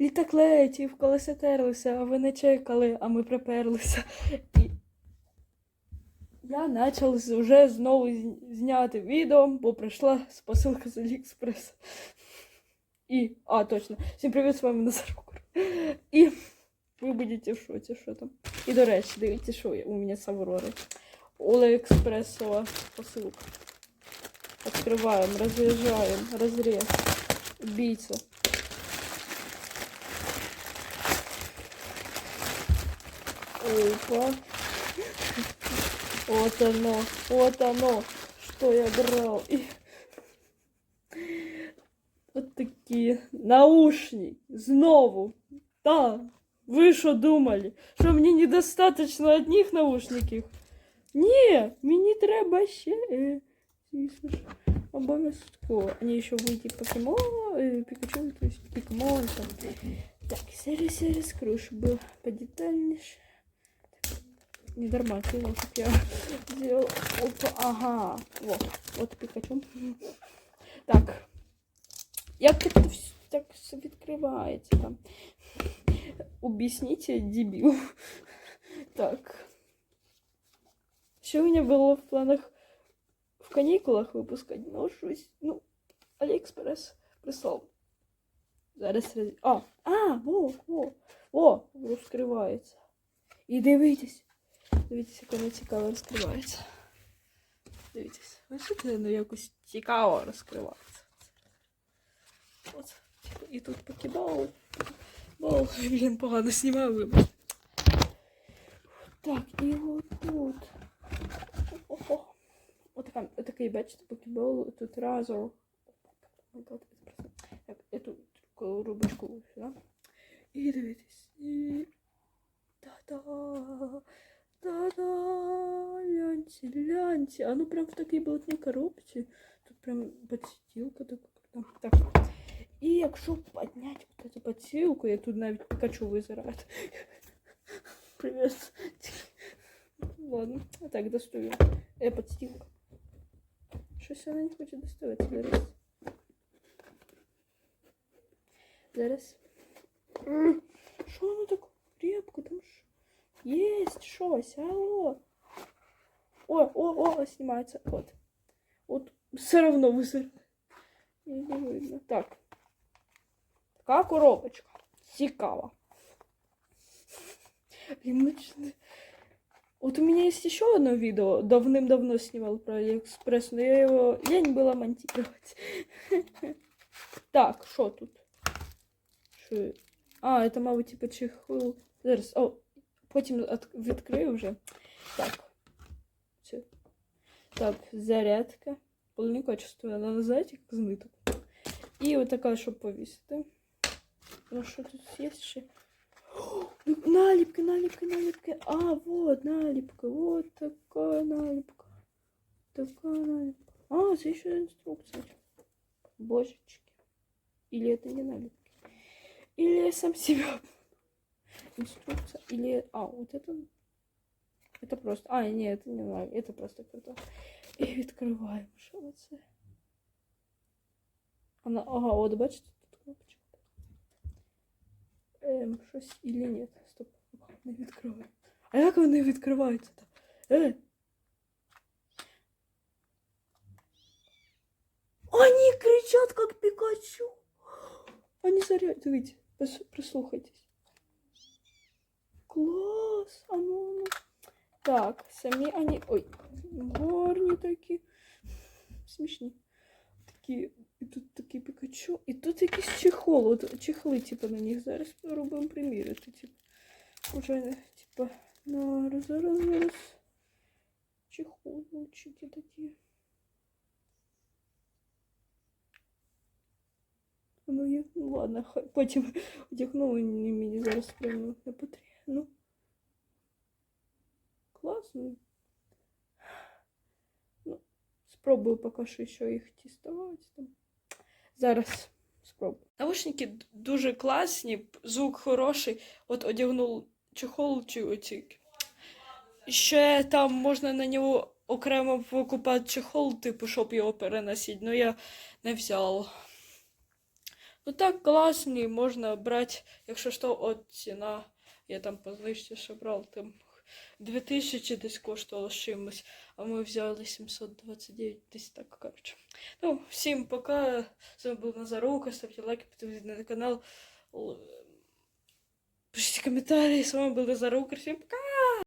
літак летів, колеса терлися, а ви не чекали, а ми приперлися. І я почав вже знову зняти відео, бо прийшла посилка з Аліекспрес. І, а, точно, всім привіт, з вами Назарок. І ви будете в шоці, що там. І, до речі, дивіться, що у мене з Аврори. Олеекспресова посилка. Открываем, разряжаем, разрез. Убийца. Опа. Вот оно, вот оно, что я брал. И... Вот такие наушники. Знову. Да. Ви що думали? Що мені недостаточно одних наушників? Ні, мені треба ще. е, звісно ж, Обов'язково. Они ще вийти покемон, е, Пікачу, то есть покемон. Там. Так, зараз я розкрою, щоб було подетальніше. Не дарма кинул, чтоб я сделал. Опа, ага. Вот, вот Пикачу. Так. Як это все так все відкривається там? Объясните, дебил. Так. Що у меня было в планах в канікулах випускати? Ну, щось. Ну, Аліекспрес прислав. Зараз роз... А, а, во, во, во, розкривається. І дивитесь. Дивіться, як воно цікаво розкривається. Дивіться, бачите, ну якось цікаво розкривається. От. І тут покидав. Бол, блін, погано знімаю, вибачте. Так, і отут. Ого. Отака, отакий, бачите, покебол, тут разом. Так, эту коробочку сюди. І дивитесь. лянці. А ну прям в такій блатній коробці. Тут прям подстілка така. крута. Так. І якщо підняти вот эту подстілку, я тут навіть Пикачу визираю. Привет. Ладно, а так достаю. Е, подстілка. Щось вона не хоче доставати зараз. Зараз. М, Що воно так крепко? Там ж Есть щось, алло. О, о, о, снимается. Вот. Вот все равно высыр. Не, не видно. Так. Така коробочка. Цікава. Блин, ну чё- Вот у меня есть еще одно видео, давным-давно снимал про Алиэкспресс, но я его лень было монтировать. Так, что тут? Що? А, это, мабуть, типа чехол. Зараз. О, потім от... відкрию вже. Так. Все. Так, зарядка. Полне качество, надо знаєте, як з ниток. І от така, щоб повісити. Ну що тут є ще? О, ну, Наліпки, наліпки, наліпки. А, вот наліпка. Вот така наліпка. Така наліпка. А, це ще інструкція. Божечки. Или это не налипки? Или я сам себя... Инструкция. Или... А, вот это... Это просто... А, нет, это не налипки. Это просто круто. І відкриваємо. Що це? Вона... Ага, от бачите, тут кнопочка. Ем, щось или нет. Стоп. Не відкриваю. А як вони відкриваються-то? Е! Они кричат, как Пикачу. Они заряд... Дивіться, пос- прислухайтесь. Клас! А ну, ну. Так, самі они... Ой, гарні такі. Смішні. Такі... І тут такий Пікачу. І тут якийсь чехол. От чехли, типу, на них зараз робимо приміряти. Типу. Уже, типу, на зараз, зараз. Чехолчики такі. Ну, я, ну ладно, хай- потім одягну, мені мені зараз прямо не потрібно. Ну. Класно. Ну, спробую поки що їх тестувати там. Зараз спробую. Наушники дуже класні, звук хороший. От одягнув чехол чи оці. Ще там можна на нього окремо викупати чехол, типу, щоб його переносити. Ну я не взяла. Ну так класні, можна брати, якщо що, от ціна. Я там по знижці ще брав, там 2000 десь коштувало з чимось, а ми взяли 729, десь так, коротше. Ну, всім пока. З вами був Назарука, ставте лайки, підписуйтесь на канал. Л- Пишіть коментарі, з вами був Назарука, всім пока!